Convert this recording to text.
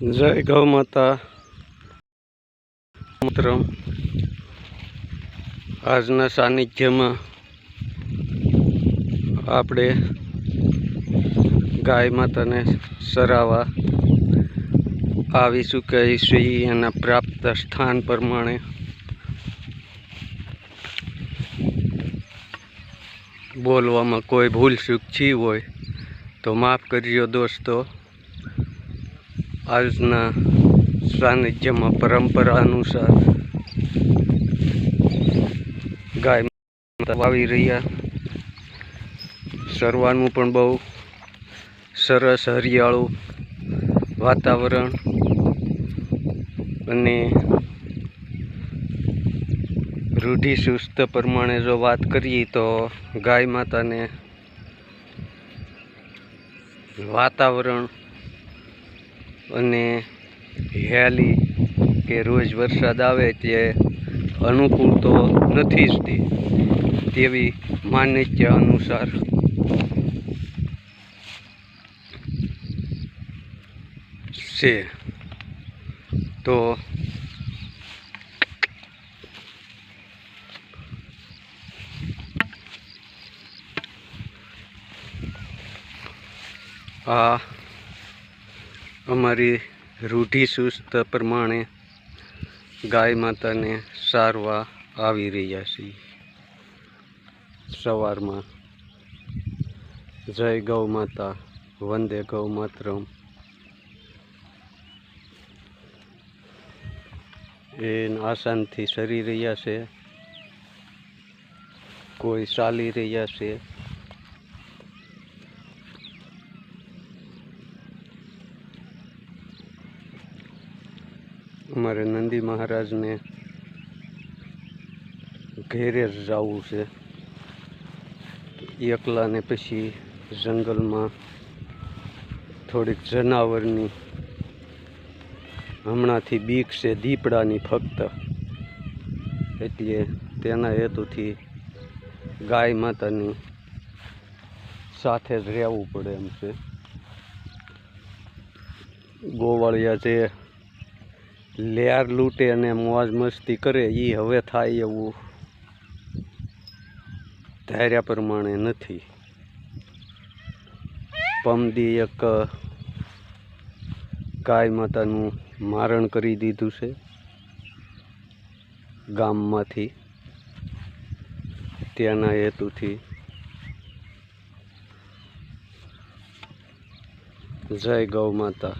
જય ગૌ માતા. મિત્ર આજના સાનિધ્યમાં આપણે ગાય માતાને સરાવા આવીશું કહીશું એના પ્રાપ્ત સ્થાન પ્રમાણે. બોલવામાં કોઈ ભૂલ ચૂક છી હોય તો માફ કરજો દોસ્તો. આજના સાનિધ્યમાં પરંપરા અનુસાર ગાય વાવી રહ્યા. સરવાનું પણ બહુ સરસ હરિયાળું વાતાવરણ અને રૂઢિચુસ્ત પ્રમાણે જો વાત કરીએ તો ગાય માતાને વાતાવરણ અને હેલી કે રોજ વરસાદ આવે તે અનુકૂળ તો નથી જ તેવી માન્યતા અનુસાર. છે. તો આ અમારી રૂઢિચુસ્ત પ્રમાણે ગાય માતાને સારવા આવી રહ્યા છીએ. સવારમાં જય ગૌ માતા, વંદે ગૌ માતરમ. એ આસાનથી સરી રહ્યા છે. કોઈ ચાલી રહ્યા છે. અમારે નંદી મહારાજને ઘેરે જવું છે. એકલાને પછી જંગલમાં થોડીક જનાવરની હમણાંથી બીક છે, દીપડાની ફક્ત. એટલે તેના હેતુથી ગાય માતાની સાથે જ રહેવું પડે એમ છે. ગોવાળિયા જે લેર લૂંટે અને મોજ મસ્તી કરે એ હવે થાય એવું ધાર્યા પ્રમાણે નથી. પમદી એક ગાય માતાનું મારણ કરી દીધું છે ગામમાંથી. ત્યાંના હેતુથી જય ગૌ માતા.